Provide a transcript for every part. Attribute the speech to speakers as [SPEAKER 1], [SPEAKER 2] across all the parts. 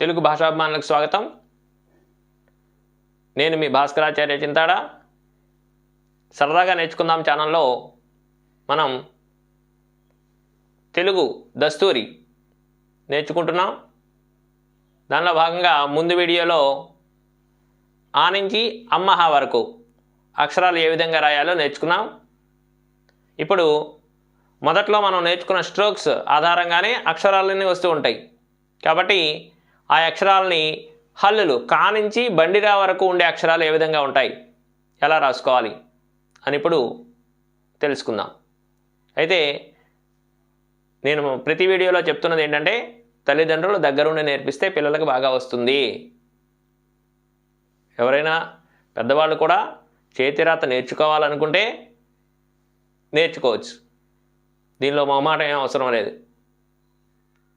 [SPEAKER 1] తెలుగు భాషాభిమానులకు స్వాగతం. నేను మీ భాస్కరాచార్య చింతాడ. సరదాగా నేర్చుకుందాం ఛానల్లో మనం తెలుగు దస్తూరి నేర్చుకుంటున్నాం. దానిలో భాగంగా ముందు వీడియోలో ఆ నుంచి అమ్మహ వరకు అక్షరాలు ఏ విధంగా రాయాలో నేర్చుకున్నాం. ఇప్పుడు మొదట్లో మనం నేర్చుకున్న స్ట్రోక్స్ ఆధారంగానే అక్షరాలన్నీ వస్తూ ఉంటాయి. కాబట్టి ఆ అక్షరాలని హల్లులు కా నుంచి బండిరా వరకు ఉండే అక్షరాలు ఏ విధంగా ఉంటాయి? ఎలా రాసుకోవాలి? అని ఇప్పుడు తెలుసుకుందాం. అయితే నేను ప్రతి వీడియోలో చెప్తున్నది ఏంటంటే తల్లిదండ్రులు దగ్గరుండి నేర్పిస్తే పిల్లలకు బాగా వస్తుంది. ఎవరైనా పెద్దవాళ్ళు కూడా చేతిరాత నేర్చుకోవాలనుకుంటే నేర్చుకోవచ్చు. దీనిలో మొహమాట ఏం అవసరం లేదు.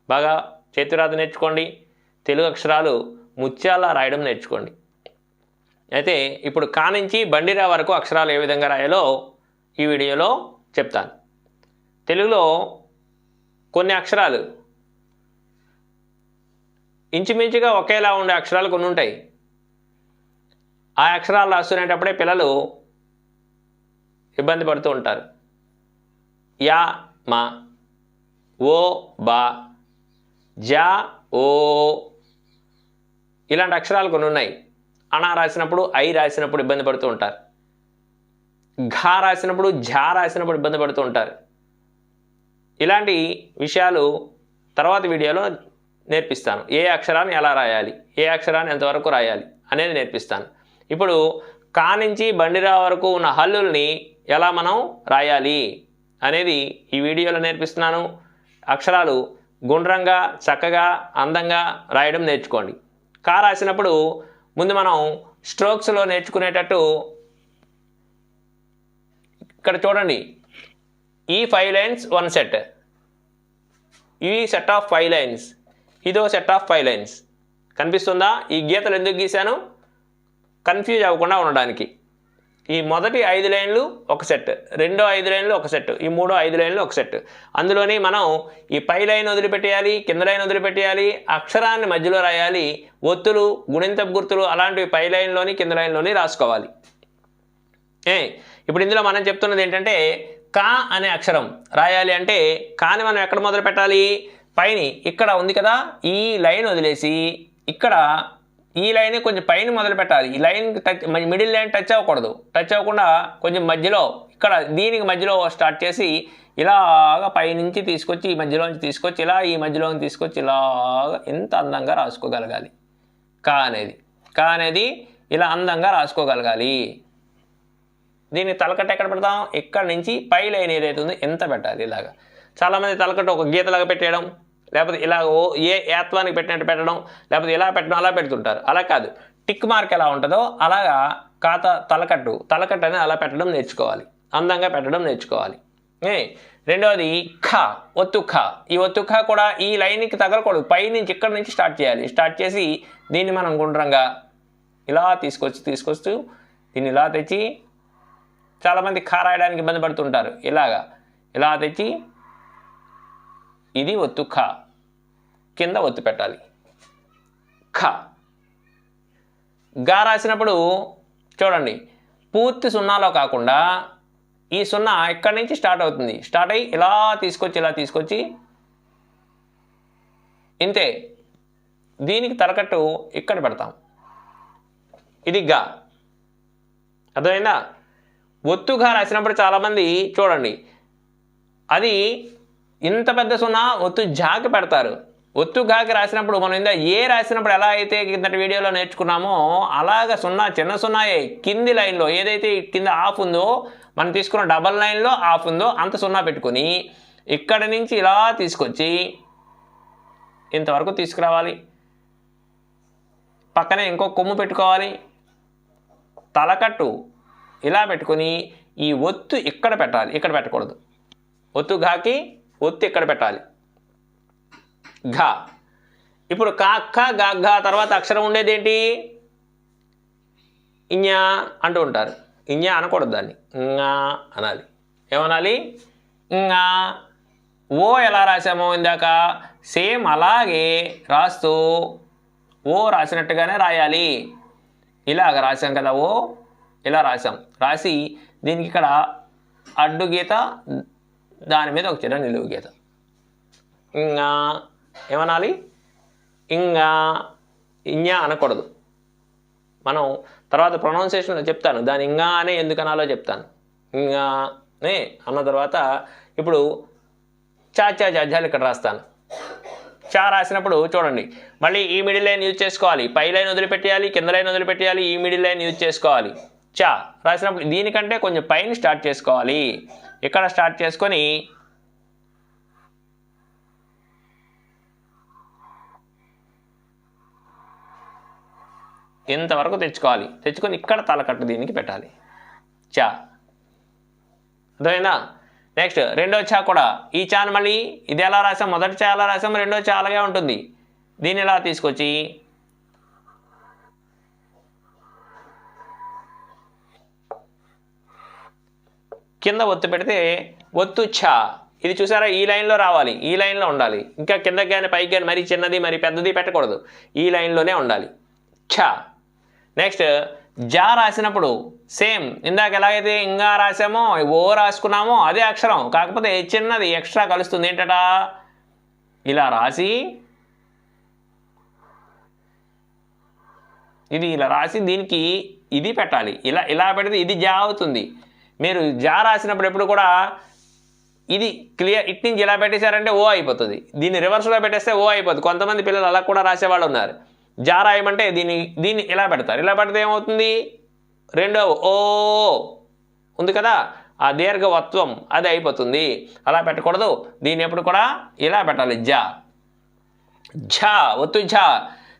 [SPEAKER 1] బాగా చేతిరాత నేర్చుకోండి. తెలుగు అక్షరాలు ముత్యాల రాయడం నేర్చుకోండి. అయితే ఇప్పుడు కా నుంచి బండిరా వరకు అక్షరాలు ఏ విధంగా రాయాలో ఈ వీడియోలో చెప్తాను. తెలుగులో కొన్ని అక్షరాలు ఇంచుమించుగా ఒకేలా ఉండే అక్షరాలు కొన్ని ఉంటాయి. ఆ అక్షరాలు రాస్తునేటప్పుడే పిల్లలు ఇబ్బంది పడుతూ ఉంటారు. యా మా ఓ బా జా ఓ ఇలాంటి అక్షరాలు కొన్ని ఉన్నాయి. అనా రాసినప్పుడు ఐ రాసినప్పుడు ఇబ్బంది పడుతూ ఉంటారు. ఘా రాసినప్పుడు ఝా రాసినప్పుడు ఇబ్బంది పడుతూ ఉంటారు. ఇలాంటి విషయాలు తర్వాత వీడియోలో నేర్పిస్తాను. ఏ అక్షరాన్ని ఎలా రాయాలి? ఏ అక్షరాన్ని ఎంతవరకు రాయాలి? అనేది నేర్పిస్తాను. ఇప్పుడు కా నుంచి బండిరా వరకు ఉన్న హల్లుల్ని ఎలా మనం రాయాలి అనేది ఈ వీడియోలో నేర్పిస్తున్నాను. అక్షరాలు గుండ్రంగా చక్కగా అందంగా రాయడం నేర్చుకోండి. కా రాసినప్పుడు ముందు మనం స్ట్రోక్స్లో నేర్చుకునేటట్టు ఇక్కడ చూడండి. ఈ ఫైవ్ లైన్స్ వన్ సెట్ ఈ సెట్ ఆఫ్ ఫైవ్ లైన్స్ ఇదో సెట్ ఆఫ్ ఫైవ్ లైన్స్ కనిపిస్తుందా? ఈ గీతలు ఎందుకు గీశాను? కన్ఫ్యూజ్ అవ్వకుండా ఉండడానికి. ఈ మొదటి ఐదు లైన్లు ఒక సెట్ రెండో ఐదు లైన్లు ఒక సెట్ ఈ మూడో ఐదు లైన్లు ఒక సెట్. అందులోని మనం ఈ పై లైన్ వదిలిపెట్టేయాలి కింద లైన్ వదిలిపెట్టేయాలి అక్షరాన్ని మధ్యలో రాయాలి ఒత్తులు గుణింతపు గుర్తులు అలాంటివి పై లైన్లోని కింద లైన్లోని రాసుకోవాలి. ఏ ఇప్పుడు ఇందులో మనం చెప్తున్నది ఏంటంటే కా అనే అక్షరం రాయాలి అంటే కాని మనం ఎక్కడ మొదలు పెట్టాలి పైని ఇక్కడ ఉంది కదా ఈ లైన్ వదిలేసి ఇక్కడ ఈ లైన్ కొంచెం పైన మొదలు పెట్టాలి. ఈ line touch middle line touch అవ్వకూడదు. టచ్ అవ్వకుండా కొంచెం మధ్యలో ఇక్కడ దీనికి మధ్యలో స్టార్ట్ చేసి ఇలాగా పైనుంచి తీసుకొచ్చి ఈ మధ్యలోంచి తీసుకొచ్చి ఇలా ఈ మధ్యలోంచి తీసుకొచ్చి ఇలాగా ఎంత అందంగా రాసుకోగలగాలి. కా అనేది. కా అనేది ఇలా అందంగా రాసుకోగలగాలి. దీన్ని తలకట్ట ఎక్కడ పెడతాం? ఇక్కడ నుంచి పై లైన్ ఏదైతే ఉందో ఎంత పెట్టాలి ఇలాగా. చాలామంది తలకట్ట ఒక గీతలాగా పెట్టేయడం లేకపోతే ఇలా ఓ ఏ ఏత్వానికి పెట్టినట్టు పెట్టడం లేకపోతే ఇలా పెట్టడం అలా పెడుతుంటారు. అలా కాదు. టిక్ మార్క్ ఎలా ఉంటుందో అలాగా కాత తలకట్టు తలకట్టు అనేది అలా పెట్టడం నేర్చుకోవాలి. అందంగా పెట్టడం నేర్చుకోవాలి. ఏ? రెండవది ఖ ఒత్తు ఖ. ఈ ఒత్తు ఖ కూడా ఈ లైన్కి తగలకూడదు. పై నుంచి ఇక్కడ నుంచి స్టార్ట్ చేయాలి. స్టార్ట్ చేసి దీన్ని మనం గుండ్రంగా ఇలా తీసుకొచ్చి తీసుకొస్తూ దీన్ని ఇలా తెచ్చి చాలామంది ఖా రాయడానికి ఇబ్బంది పడుతుంటారు. ఇలాగా. ఇలా తెచ్చి ఇది ఒత్తు ఖ. కింద ఒత్తు పెట్టాలి. ఖ. గా రాసినప్పుడు చూడండి పూర్తి సున్నాలో కాకుండా ఈ సున్నా ఇక్కడి నుంచి స్టార్ట్ అవుతుంది. స్టార్ట్ అయ్యి ఇలా తీసుకొచ్చి ఇలా తీసుకొచ్చి ఇంతే. దీనికి తరకట్టు ఇక్కడ పెడతాం. ఇది గా అర్థమైందా? ఒత్తుగా రాసినప్పుడు చాలామంది చూడండి అది ఇంత పెద్ద సున్నా ఒత్తు జాకి పెడతారు. ఒత్తు గాకి రాసినప్పుడు మనం ఇందా ఏ రాసినప్పుడు ఎలా అయితే కిందటి వీడియోలో నేర్చుకున్నామో అలాగ సున్నా చిన్న సున్నాయే కింది లైన్లో ఏదైతే కింద ఆఫ్ ఉందో మనం తీసుకున్న డబల్ లైన్లో ఆఫ్ ఉందో అంత సున్నా పెట్టుకొని ఇక్కడ నుంచి ఇలా తీసుకొచ్చి ఇంతవరకు తీసుకురావాలి. పక్కనే ఇంకో కొమ్ము పెట్టుకోవాలి. తలకట్టు ఇలా పెట్టుకొని ఈ ఒత్తు ఇక్కడ పెట్టాలి ఇక్కడ పెట్టకూడదు. ఒత్తు ఘాకి ఒత్తు ఇక్కడ పెట్టాలి. ఘ. ఇప్పుడు కా గాఘ తర్వాత అక్షరం ఉండేది ఏంటి? ఇంజా అంటూ ఉంటారు. ఇంజా అనకూడదు దాన్ని. ఇంగా అనాలి. ఏమనాలి? ఇంగా ఓ ఎలా రాసామో ఇందాక? సేమ్ అలాగే రాస్తూ ఓ రాసినట్టుగానే రాయాలి. ఇలాగ రాసాం కదా ఓ ఇలా రాసాం రాసి దీనికి ఇక్కడ అడ్డు గీత దాని మీద ఒక చిన్న నిలువు గీత. ఇంకా ఏమనాలి? ఇంకా ఇంగా అనకూడదు. మనం తర్వాత ప్రొనౌన్సియేషన్లో చెప్తాను. దాని ఇంకా అనే ఎందుకు అనాలో చెప్తాను. ఇంకా అన్న తర్వాత ఇప్పుడు చా చా జడ్జాలు ఇక్కడ రాస్తాను. చా రాసినప్పుడు చూడండి. మళ్ళీ ఈ మిడిల్ లైన్ యూజ్ చేసుకోవాలి. పై లైన్ వదిలిపెట్టేయాలి కింద లైన్ వదిలిపెట్టేయాలి ఈ మిడిల్ లైన్ యూజ్ చేసుకోవాలి. చా రాసినప్పుడు దీనికంటే కొంచెం పైన స్టార్ట్ చేసుకోవాలి. ఇక్కడ స్టార్ట్ చేసుకొని ఇంతవరకు తెచ్చుకోవాలి. తెచ్చుకొని ఇక్కడ తలకట్టు దీనికి పెట్టాలి. చా. అర్థమైందా? నెక్స్ట్ రెండో చా కూడా. ఈ చాను మళ్ళీ ఇది ఎలా రాసాం? మొదటి చా ఎలా రాసాం? రెండో చా అలాగే ఉంటుంది. దీన్ని ఇలా తీసుకొచ్చి? కింద ఒత్తు పెడితే ఒత్తు ఛా. ఇది చూసారా? ఈ లైన్లో రావాలి. ఈ లైన్లో ఉండాలి. ఇంకా కిందకి కానీ పైకి కానీ మరీ చిన్నది మరి పెద్దది పెట్టకూడదు. ఈ లైన్లోనే ఉండాలి. ఛా. నెక్స్ట్ జా రాసినప్పుడు సేమ్ ఇందాక ఎలాగైతే ఇంకా రాసామో ఓ రాసుకున్నామో అదే అక్షరం. కాకపోతే చిన్నది ఎక్స్ట్రా కలుస్తుంది. ఏంటట? ఇలా రాసి ఇది ఇలా రాసి దీనికి ఇది పెట్టాలి. ఇలా ఇలా పెడితే ఇది జా అవుతుంది. మీరు జా రాసినప్పుడు ఎప్పుడు కూడా ఇది క్లియర్ ఇట్ నుంచి ఇలా పెట్టేశారంటే ఓ అయిపోతుంది. దీన్ని రివర్స్లో పెట్టేస్తే ఓ అయిపోతుంది. కొంతమంది పిల్లలు అలా కూడా రాసేవాళ్ళు ఉన్నారు. జారాయమంటే దీన్ని దీన్ని ఇలా పెడతారు? ఇలా పెడితే ఏమవుతుంది? రెండో ఓ ఉంది కదా? ఆ దీర్ఘవత్వం అది అయిపోతుంది. అలా పెట్టకూడదు. దీన్ని ఎప్పుడు కూడా ఇలా పెట్టాలి. జ. ఝ ఒత్తు ఝ.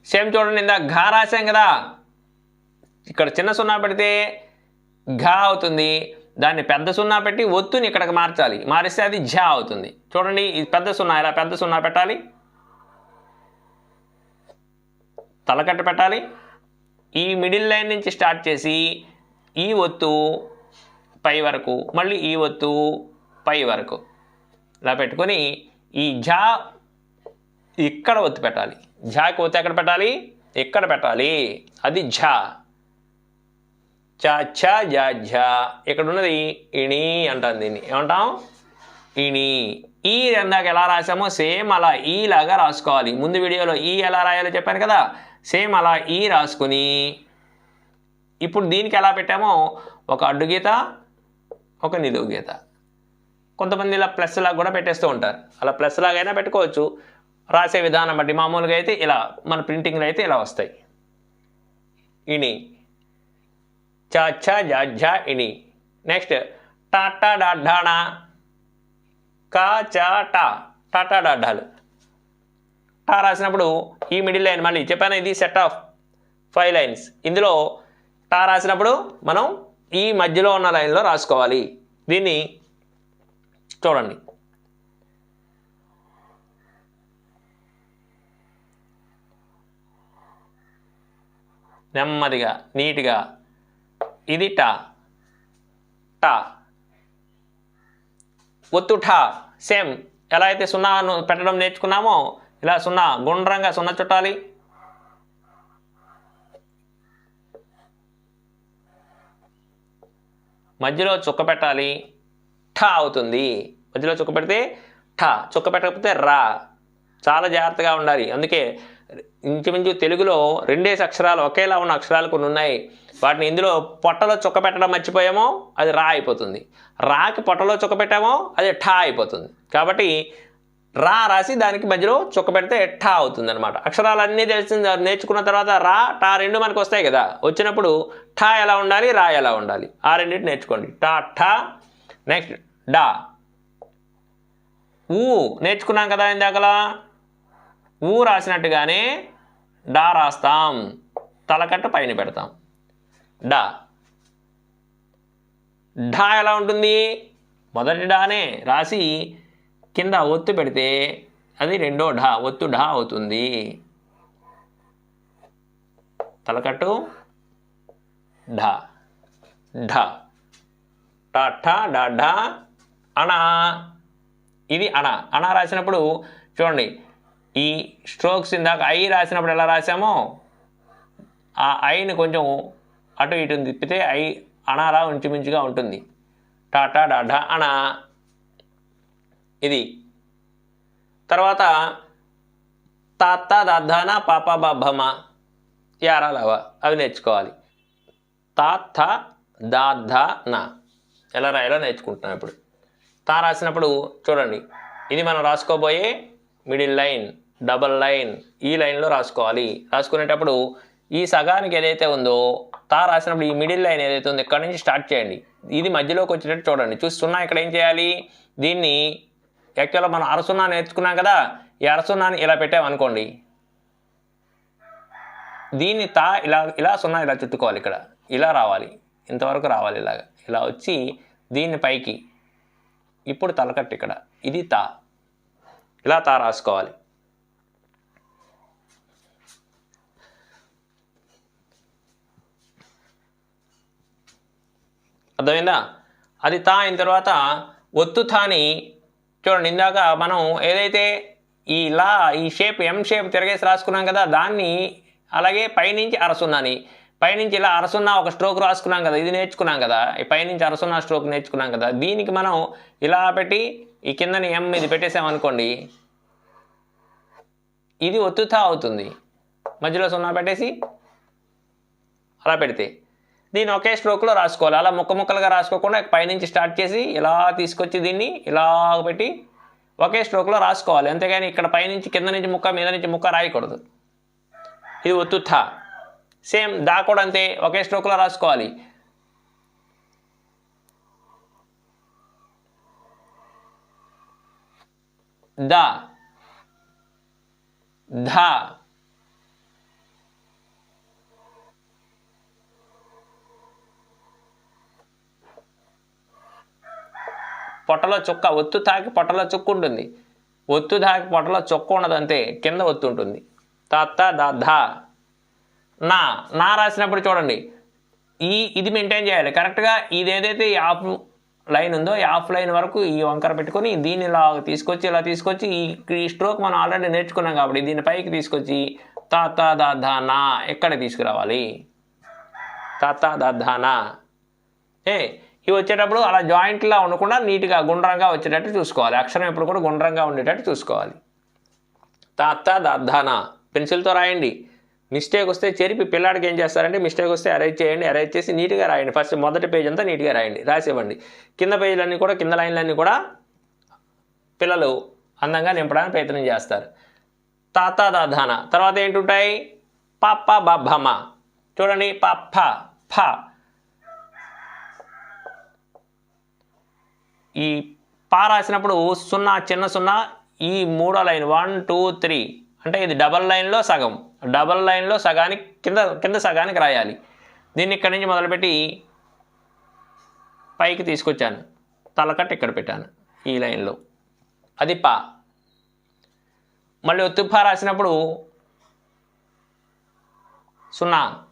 [SPEAKER 1] సేమ్ చూడండి ఇందా ఘా రాసాం కదా? ఇక్కడ చిన్న సున్నా పెడితే ఘా అవుతుంది. దాన్ని పెద్ద సున్నా పెట్టి ఒత్తుని ఇక్కడికి మార్చాలి. మారిస్తే అది ఝా అవుతుంది. చూడండి ఇది పెద్ద సున్నా ఇలా పెద్ద సున్నా పెట్టాలి. తలకట్ట పెట్టాలి. ఈ మిడిల్ లైన్ నుంచి స్టార్ట్ చేసి ఈ ఒత్తు పై వరకు మళ్ళీ ఈ ఒత్తు పై వరకు ఇలా పెట్టుకొని ఈ ఝా ఇక్కడ ఒత్తి పెట్టాలి. ఝాకి ఒత్తు ఎక్కడ పెట్టాలి? ఇక్కడ పెట్టాలి. అది ఝా. చ ఛ జా ఝా. ఇక్కడ ఉన్నది ఇణి అంటాం దీన్ని. ఏమంటాం? ఇణి. ఈ ఎందాక ఎలా రాసామో సేమ్ అలా ఈ లాగా రాసుకోవాలి. ముందు వీడియోలో ఈ ఎలా రాయాలో చెప్పాను కదా? సేమ్ అలా ఈ రాసుకుని ఇప్పుడు దీనికి ఎలా పెట్టామో ఒక అడ్డు గీత ఒక నిలువు గీత కొంతమంది ఇలా ప్లస్ లాగా కూడా పెట్టేస్తూ ఉంటారు. అలా ప్లస్ లాగైనా పెట్టుకోవచ్చు. రాసే విధానం బట్టి మామూలుగా అయితే ఇలా మన ప్రింటింగ్లో అయితే ఇలా వస్తాయి. ఇణి. చా ఛ జా ఝా ఇణి. నెక్స్ట్ టాటా డాఢానా కా చా టా. టాటా డాఢాలు టా రాసినప్పుడు ఈ మిడిల్ లైన్ మళ్ళీ చెప్పాను ఇది సెట్ ఆఫ్ ఫైవ్ లైన్స్ ఇందులో టా రాసినప్పుడు మనం ఈ మధ్యలో ఉన్న లైన్లో రాసుకోవాలి. దీన్ని చూడండి. నెమ్మదిగా నీట్గా. ఇది టా. టా. ఒత్తు ఠా. సేమ్ ఎలా అయితే సున్నా పెట్టడం నేర్చుకున్నామో ఇలా సున్నా గుండ్రంగా సున్నా చుట్టాలి. మధ్యలో చుక్క పెట్టాలి. ఠా అవుతుంది. మధ్యలో చుక్క పెడితే ఠా చుక్క పెట్టకపోతే రా. చాలా జాగ్రత్తగా ఉండాలి. అందుకే ఇంచుమించు తెలుగులో రెండేసి అక్షరాలు ఒకేలా ఉన్న అక్షరాలు కొన్ని ఉన్నాయి. వాటిని ఇందులో పొట్టలో చుక్క పెట్టడం మర్చిపోయామో అది రా అయిపోతుంది. రాకి పొట్టలో చుక్క పెట్టామో అది ఠా అయిపోతుంది. కాబట్టి రా రాసి దానికి మధ్యలో చుక్క పెడితే ఠా అవుతుంది అనమాట అక్షరాలన్నీ తెలిసిన నేర్చుకున్న తర్వాత రా టా రెండు మనకు వస్తాయి కదా. వచ్చినప్పుడు ఠా ఎలా ఉండాలి రా ఎలా ఉండాలి? ఆ రెండింటి నేర్చుకోండి. టా ఠా నెక్స్ట్ డా. ఊ నేర్చుకున్నాం కదా ఇందాకలా? ఊ రాసినట్టుగానే డా రాస్తాం. తలకట్టు పైన పెడతాం. డా. ఢా ఎలా ఉంటుంది? మొదటి డానే రాసి కింద ఒత్తు పెడితే అది రెండో ఢా ఒత్తు ఢా అవుతుంది. తలకట్టు ఢా ఢా. టా ఠా డా ఢా అణ. ఇది అణ. అణ రాసినప్పుడు చూడండి ఈ స్ట్రోక్స్ ఇందాక ఐ రాసినప్పుడు ఎలా రాసామో ఆ ఐని కొంచెం అటు ఇటు తిప్పితే ఐ అనారా ఉంచుమించుగా ఉంటుంది. టాటా డాఢా అనా ఇది. తర్వాత తాత దాధాన పాప బాభమ యారాలవ అవి నేర్చుకోవాలి. తాత దాధ నా ఎలా రాయాలో నేర్చుకుంటున్నాం ఇప్పుడు. తా రాసినప్పుడు చూడండి ఇది మనం రాసుకోబోయే మిడిల్ లైన్ డబల్ లైన్ ఈ లైన్లో రాసుకోవాలి. రాసుకునేటప్పుడు ఈ సగానికి ఏదైతే ఉందో తా రాసినప్పుడు ఈ మిడిల్ లైన్ ఏదైతే ఉందో ఇక్కడ నుంచి స్టార్ట్ చేయండి. ఇది మధ్యలోకి వచ్చేటట్టు చూడండి. చూస్తున్నా ఇక్కడ ఏం చేయాలి? దీన్ని యాక్చువల్గా మనం అరసున్నా నేర్చుకున్నాం కదా ఈ అరసున్నాని ఇలా పెట్టామనుకోండి దీన్ని తా ఇలా ఇలా సున్నా ఇలా చుట్టుకోవాలి ఇక్కడ. ఇలా రావాలి. ఇంతవరకు రావాలి ఇలాగ. ఇలా వచ్చి దీన్ని పైకి. ఇప్పుడు తలకట్టు ఇక్కడ. ఇది తా. ఇలా తా రాసుకోవాలి. అర్థమైందా? అది తా అయిన తర్వాత ఒత్తు తాని చూడండి ఇందాక మనం ఏదైతే ఈ లా ఈ షేప్ ఎం షేప్ తిరగేసి రాసుకున్నాం కదా దాన్ని అలాగే పైనుంచి అరసున్నాని. పైనుంచి ఇలా అరసున్నా ఒక స్ట్రోక్ రాసుకున్నాం కదా ఇది నేర్చుకున్నాం కదా ఈ పైనుంచి అరసున్నా స్ట్రోక్ నేర్చుకున్నాం కదా దీనికి మనం ఇలా పెట్టి ఈ కిందని ఎం ఇది పెట్టేసామనుకోండి ఇది ఒత్తుతా అవుతుంది. మధ్యలో సున్నా పెట్టేసి అలా పెడితే దీన్ని ఒకే స్ట్రోక్లో రాసుకోవాలి. అలా ముక్క ముక్కలుగా రాసుకోకుండా పైనుంచి స్టార్ట్ చేసి ఇలా తీసుకొచ్చి దీన్ని ఇలా పెట్టి ఒకే స్ట్రోక్లో రాసుకోవాలి. అంతేగాని ఇక్కడ పైనుంచి కింద నుంచి ముక్క మీద నుంచి ముక్క రాయకూడదు. ఇది ఒత్తు థా సేమ్ దా కూడా అంతే ఒకే స్ట్రోక్లో రాసుకోవాలి. దా. ధ. పొట్టలో చుక్క ఒత్తు తాకి పొట్టలో చుక్క ఉంటుంది. ఒత్తు తాకి పొట్టలో చుక్క ఉండదంతే కింద ఒత్తు ఉంటుంది. తత్త దధ నా నా రాసినప్పుడు చూడండి. ఈ ఇది మెయింటైన్ చేయాలి. కరెక్ట్గా ఇది ఏదైతే ఈ ఆఫ్ లైన్ ఉందో ఈ ఆఫ్ లైన్ వరకు ఈ వంకర పెట్టుకొని దీన్ని ఇలా తీసుకొచ్చి ఇలా తీసుకొచ్చి ఈ ఈ స్ట్రోక్ మనం ఆల్రెడీ నేర్చుకున్నాం కాబట్టి దీని పైకి తీసుకొచ్చి తాత దాధ నా ఎక్కడ తీసుకురావాలి? తాత దాధ నా. ఏ ఇవి వచ్చేటప్పుడు అలా జాయింట్లా ఉండకుండా నీట్గా గుండ్రంగా వచ్చేటట్టు చూసుకోవాలి. అక్షరం ఎప్పుడు కూడా గుండ్రంగా ఉండేటట్టు చూసుకోవాలి. తాత దాధాన పెన్సిల్తో రాయండి. మిస్టేక్ వస్తే చెరిపి పిల్లాడికి ఏం చేస్తారంటే మిస్టేక్ వస్తే అరేంజ్ చేయండి అరేంజ్ చేసి నీట్గా రాయండి. ఫస్ట్ మొదటి పేజ్ అంతా నీట్గా రాయండి రాసివ్వండి. కింద పేజీలన్నీ కూడా కింద లైన్లన్నీ కూడా పిల్లలు అందంగా నింపడానికి ప్రయత్నం చేస్తారు. తాత దాధాన తర్వాత ఏంటుంటాయి పాప బాభమ చూడండి పప్ప ఫ. ఈ పా రాసినప్పుడు సున్నా చిన్న సున్నా ఈ మూడో లైన్ వన్ టూ త్రీ. అంటే ఇది డబల్ లైన్లో సగం. డబల్ లైన్లో సగానికి కింద కింద సగానికి రాయాలి. దీన్ని ఇక్కడి నుంచి మొదలుపెట్టి పైకి తీసుకొచ్చాను. తలకట్టు ఇక్కడ పెట్టాను ఈ లైన్లో. అది పా. మళ్ళీ ఒత్తుపా రాసినప్పుడు సున్నా.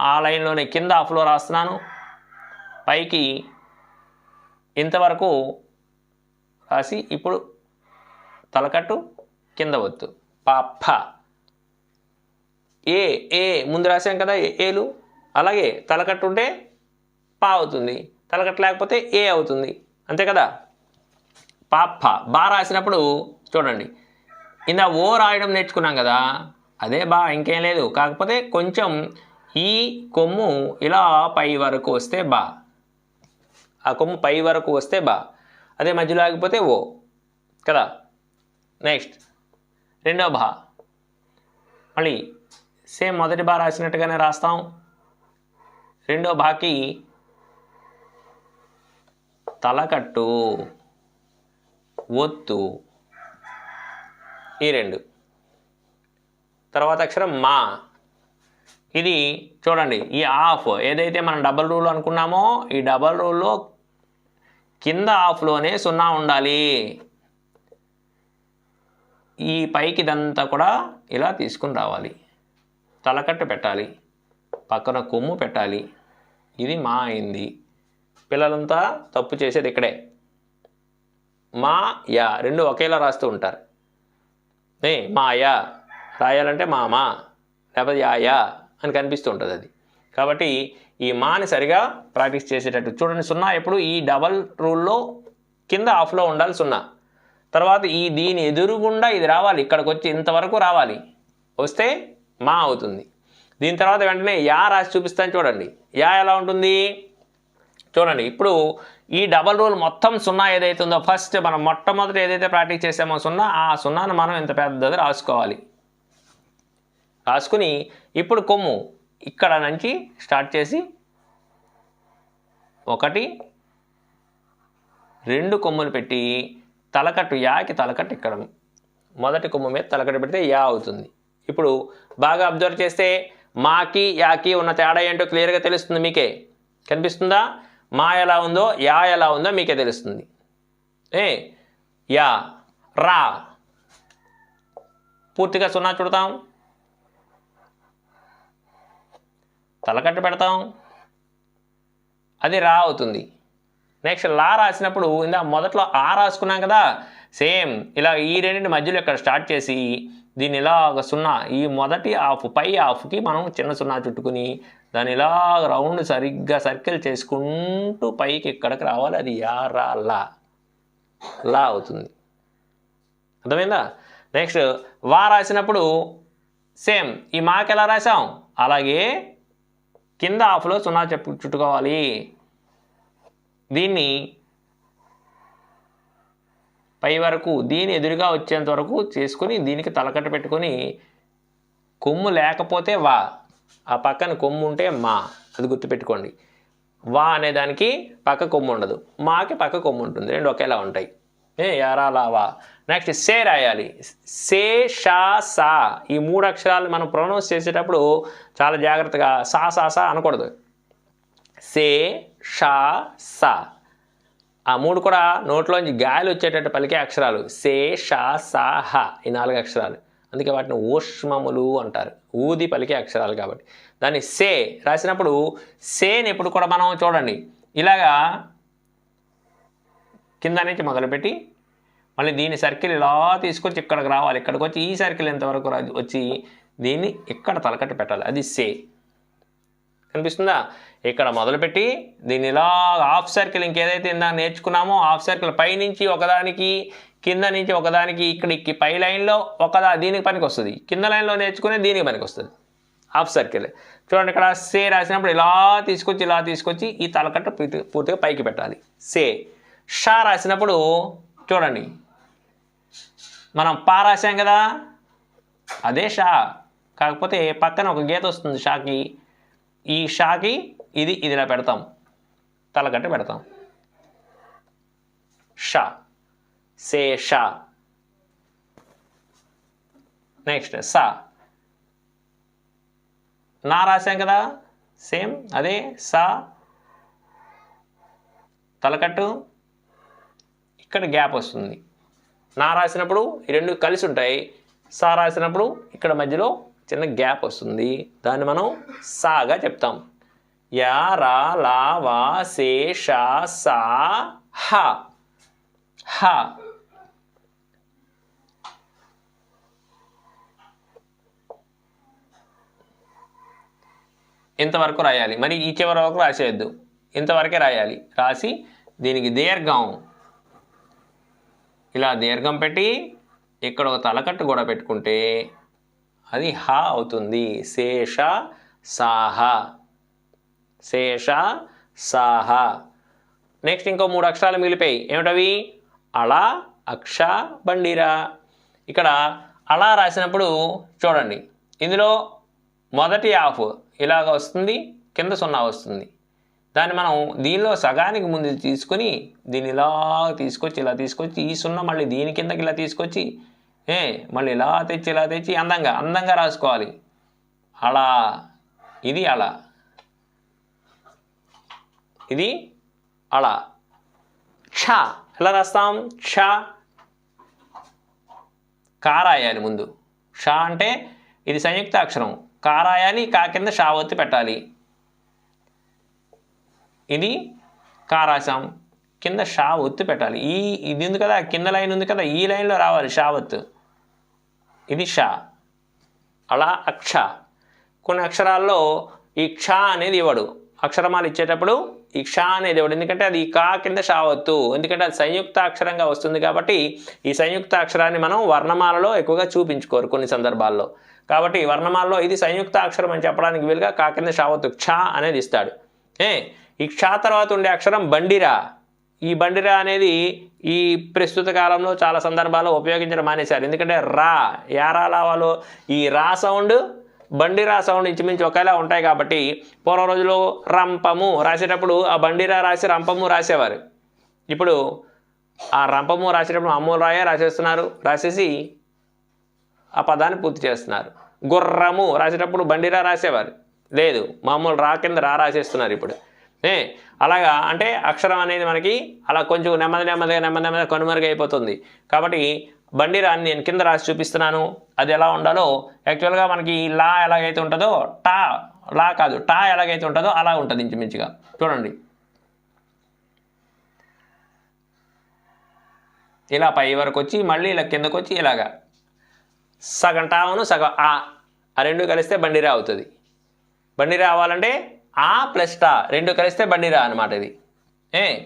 [SPEAKER 1] ఆ లైన్లోనే కింద ఆఫ్లో రాస్తున్నాను. పైకి ఇంతవరకు రాసి ఇప్పుడు తలకట్టు కింద వద్దు పాప. ఏ ఏ ముందు రాసాం కదా ఏలు? అలాగే తలకట్టు ఉంటే పా అవుతుంది. తలకట్టు లేకపోతే ఏ అవుతుంది? అంతే కదా? పాప. బా రాసినప్పుడు చూడండి. ఇంత ఓ రాయడం నేర్చుకున్నాం కదా అదే బా ఇంకేం లేదు. కాకపోతే కొంచెం ఈ కొమ్ము ఇలా పై వరకు వస్తే బా. ఆ కొమ్ము పై వరకు వస్తే బా. అదే మధ్యలో ఆగిపోతే ఓ. కదా? నెక్స్ట్ రెండో బా. మళ్ళీ సేమ్ మొదటి బా రాసినట్టుగానే రాస్తాం. రెండో బాకి తలకట్టు ఒత్తు. ఈ రెండు. తర్వాత అక్షరం మా. ఇది చూడండి ఈ ఆఫ్. ఏదైతే మనం డబల్ రూల్ అనుకున్నామో ఈ డబల్ రూల్లో కింద ఆఫ్లోనే సున్నా ఉండాలి. ఈ పైకి ఇదంతా కూడా ఇలా తీసుకుని రావాలి. తలకట్టు పెట్టాలి. పక్కన కొమ్ము పెట్టాలి. ఇది మా అయింది. పిల్లలంతా తప్పు చేసేది ఇక్కడే. మా యా రెండు ఒకేలా రాస్తూ ఉంటారు. ఏ మాయ రాయాలంటే మామా? లేకపోతే యాయా అని కనిపిస్తూ ఉంటుంది అది. కాబట్టి ఈ మాని సరిగా ప్రాక్టీస్ చేసేటట్టు. చూడండి సున్నా ఎప్పుడు ఈ డబల్ రూల్లో కింద ఆఫ్లో ఉండాలి సున్నా. తర్వాత ఈ దీని ఎదురుగుండా ఇది రావాలి. ఇక్కడికి వచ్చి ఇంతవరకు రావాలి. వస్తే మా అవుతుంది. దీని తర్వాత వెంటనే యా రాసి చూపిస్తాను చూడండి. యా ఎలా ఉంటుంది? చూడండి ఇప్పుడు ఈ డబల్ రూల్ మొత్తం సున్నా ఏదైతుందో ఉందో ఫస్ట్ మనం మొట్టమొదటి ఏదైతే ప్రాక్టీస్ చేసామో సున్నా ఆ సున్నాను మనం ఇంత పెద్దది రాసుకోవాలి. రాసుకుని ఇప్పుడు కొమ్ము. ఇక్కడ నుంచి స్టార్ట్ చేసి ఒకటి రెండు కొమ్ములు పెట్టి తలకట్టు యాకి తలకట్టు ఇక్కడ మొదటి కొమ్ము మీద తలకట్టు పెడితే యా అవుతుంది. ఇప్పుడు బాగా అబ్జర్వ్ చేస్తే మాకి యాకి ఉన్న తేడా ఏంటో క్లియర్గా తెలుస్తుంది మీకే. కనిపిస్తుందా? మా ఎలా ఉందో యా ఎలా ఉందో మీకే తెలుస్తుంది. ఏ? యా. రా. పూర్తిగా సున్నా చూడతాం. తలకట్టు పెడతాం. అది రా అవుతుంది. నెక్స్ట్ లా రాసినప్పుడు ఇందా మొదట్లో ఆ రాసుకున్నాం కదా సేమ్ ఇలా ఈ రెండింటి మధ్యలో ఇక్కడ స్టార్ట్ చేసి దీన్ని ఇలాగ సున్నా ఈ మొదటి హాఫ్ పై హాఫ్కి మనం చిన్న సున్నా చుట్టుకుని దాన్ని ఇలా రౌండ్ సరిగ్గా సర్కిల్ చేసుకుంటూ పైకి ఇక్కడికి రావాలి. అది యా రా లా. లా అవుతుంది. అర్థమైందా? నెక్స్ట్ వా రాసినప్పుడు సేమ్ ఈ మాకు ఎలా రాసాం? అలాగే కింద హాఫ్లో సున్నా చెప్పు చుట్టుకోవాలి. దీన్ని పై వరకు దీని ఎదురుగా వచ్చేంత వరకు చేసుకుని దీనికి తలకట్ట పెట్టుకొని కొమ్ము లేకపోతే వా. ఆ పక్కన కొమ్ము ఉంటే మా. అది గుర్తుపెట్టుకోండి. వా అనే దానికి పక్క కొమ్ము ఉండదు. మాకి పక్క కొమ్ము ఉంటుంది. రెండు ఒకేలా ఉంటాయి. ఏ యారా వా. నెక్స్ట్ సే రాయాలి. సే షా సా ఈ మూడు అక్షరాలు మనం ప్రొనౌన్స్ చేసేటప్పుడు చాలా జాగ్రత్తగా సా సా సా అనకూడదు. సే షా సా ఆ మూడు కూడా నోట్లోంచి గాయలు వచ్చేటట్టు పలికే అక్షరాలు. సే షా సా హ ఈ నాలుగు అక్షరాలు. అందుకే వాటిని ఊష్మములు అంటారు. ఊది పలికే అక్షరాలు కాబట్టి. దాన్ని సే రాసినప్పుడు సేని ఎప్పుడు కూడా మనం చూడండి. ఇలాగా కింద నుంచి మొదలుపెట్టి మళ్ళీ దీని సర్కిల్ ఇలా తీసుకొచ్చి ఇక్కడికి రావాలి. ఇక్కడికి వచ్చి ఈ సర్కిల్ ఎంతవరకు రా వచ్చి దీన్ని ఇక్కడ తలకట్టు పెట్టాలి? అది సే. కనిపిస్తుందా? ఇక్కడ మొదలుపెట్టి దీన్ని ఇలా హాఫ్ సర్కిల్ ఇంకేదైతే ఇందాక నేర్చుకున్నామో హాఫ్ సర్కిల్ పైనుంచి ఒకదానికి కింద నుంచి ఒకదానికి ఇక్కడికి పై లైన్లో ఒకదా దీనికి పనికి వస్తుంది కింద లైన్లో నేర్చుకునే దీనికి పనికి వస్తుంది హాఫ్ సర్కిల్. చూడండి ఇక్కడ సే రాసినప్పుడు ఇలా తీసుకొచ్చి ఇలా తీసుకొచ్చి ఈ తలకట్ట పూర్తి- పూర్తిగా పైకి పెట్టాలి. సే. షా రాసినప్పుడు చూడండి. మనం పా రాసాం కదా. అదే షా. కాకపోతే పక్కన ఒక గీత వస్తుంది షాకి. ఈ షాకి ఇది ఇదిలా పెడతాం. తలకట్ట పెడతాం. షా. సే షా. నెక్స్ట్ సా. నా రాసాం కదా. సేమ్ అదే సా. తలకట్టు. ఇక్కడ గ్యాప్ వస్తుంది. నా రాసినప్పుడు ఈ రెండు కలిసి ఉంటాయి. సా రాసినప్పుడు ఇక్కడ మధ్యలో చిన్న గ్యాప్ వస్తుంది. దాన్ని మనం సాగా చెప్తాం. యా రా లా వా సే షా సా హ. హ. ఇంతవరకు రాయాలి. మరి ఈ చివరి వరకు రాసేయద్దు. ఇంతవరకే రాయాలి. రాసి దీనికి దీర్ఘం. ఇలా దీర్ఘం పెట్టి ఇక్కడ ఒక తలకట్టు కూడా పెట్టుకుంటే అది హ అవుతుంది. శేష సాహ. శేష సాహ. నెక్స్ట్ ఇంకో మూడు అక్షరాలు మిగిలిపోయి ఏమిటవి? అళ అక్ష బండిరా. ఇక్కడ అలా రాసినప్పుడు చూడండి. ఇందులో మొదటి ఆఫ్ ఇలాగ వస్తుంది కింద సున్నా వస్తుంది. దాన్ని మనం దీనిలో సగానికి ముందు తీసుకొని దీన్ని ఇలా తీసుకొచ్చి ఇలా తీసుకొచ్చి ఈ సున్నా మళ్ళీ దీని కిందకి ఇలా తీసుకొచ్చి ఏ మళ్ళీ ఇలా తెచ్చి ఇలా తెచ్చి అందంగా అందంగా రాసుకోవాలి. అలా. ఇది అలా. ఇది అలా. క్ష ఎలా రాస్తాం? క్ష కారాయాలి ముందు. షా అంటే ఇది సంయుక్త అక్షరం కారాయాలి కా కింద షా ఒత్తి పెట్టాలి. ఇది కారాసం కింద షా ఒత్తు పెట్టాలి. ఈ ఇది ఉంది కదా కింద లైన్ ఉంది కదా ఈ లైన్లో రావాలి షా ఒత్తు. ఇది షా. అలా అక్ష. కొన్ని అక్షరాల్లో ఈ క్ష అనేది ఇవ్వడు. అక్షరమాలు ఇచ్చేటప్పుడు ఈ క్ష అనేది ఇవ్వడు. ఎందుకంటే అది కా కింద షా వద్దు ఎందుకంటే అది సంయుక్త అక్షరంగా వస్తుంది కాబట్టి ఈ సంయుక్త అక్షరాన్ని మనం వర్ణమాలలో ఎక్కువగా చూపించుకోరు కొన్ని సందర్భాల్లో. కాబట్టి వర్ణమాలలో ఇది సంయుక్త అక్షరం అని చెప్పడానికి వీలుగా కా కింద షా క్ష అనేది ఇస్తాడు. ఏ? ఈ తర్వాత ఉండే అక్షరం బండిరా. ఈ బండిరా అనేది ఈ ప్రస్తుత కాలంలో చాలా సందర్భాల్లో ఉపయోగించడం మానేశారు. ఎందుకంటే రా యారా లావాలో ఈ రా సౌండ్ బండిరా సౌండ్ ఇంచుమించు ఒకేలా ఉంటాయి కాబట్టి పూర్వ రోజుల్లో రంపము రాసేటప్పుడు ఆ బండిరా రాసి రంపము రాసేవారు. ఇప్పుడు ఆ రంపము రాసేటప్పుడు అమ్ములు రాయే రాసేస్తున్నారు. రాసేసి ఆ పదాన్ని పూర్తి చేస్తున్నారు. గుర్రము రాసేటప్పుడు బండిరా రాసేవారు. లేదు మామూలు రా కింద రా రాసేస్తున్నారు ఇప్పుడు. ఏ అలాగా అంటే అక్షరం అనేది మనకి అలా కొంచెం నెమ్మది నెమ్మదిగా నెమ్మది నెమ్మదిగా కనుమరుగైపోతుంది కాబట్టి బండిరాన్ని నేను కింద రాసి చూపిస్తున్నాను. అది ఎలా ఉండాలో యాక్చువల్గా మనకి లా ఎలాగైతే ఉంటుందో టా లా కాదు టా ఎలాగైతే ఉంటుందో అలా ఉంటుంది ఇంచుమించుగా. చూడండి. ఇలా పై వరకు వచ్చి మళ్ళీ ఇలా కిందకు వచ్చి ఇలాగా. సగం టావును సగం ఆ. ఆ రెండు కలిస్తే బండిరా అవుతుంది. బండిరా అవ్వాలంటే ఆ ప్లస్ టా రెండు కలిస్తే బండిరా అనమాట ఇది. ఏ?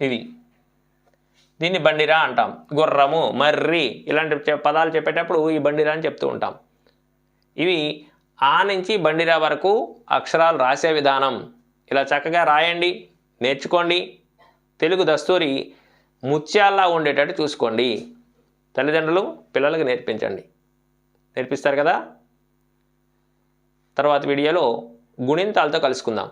[SPEAKER 1] ఇది. దీన్ని బండిరా అంటాం. గుర్రము మర్రి ఇలాంటి పదాలు చెప్పేటప్పుడు ఈ బండిరా అని చెప్తూ ఉంటాం. ఇవి ఆ నుంచి బండిరా వరకు అక్షరాలు రాసే విధానం. ఇలా చక్కగా రాయండి నేర్చుకోండి. తెలుగు దస్తూరి ముత్యాల్లా ఉండేటట్టు చూసుకోండి. తల్లిదండ్రులు పిల్లలకు నేర్పించండి. నేర్పిస్తారు కదా? తర్వాత వీడియోలో గుణింతాలతో కలుసుకుందాం.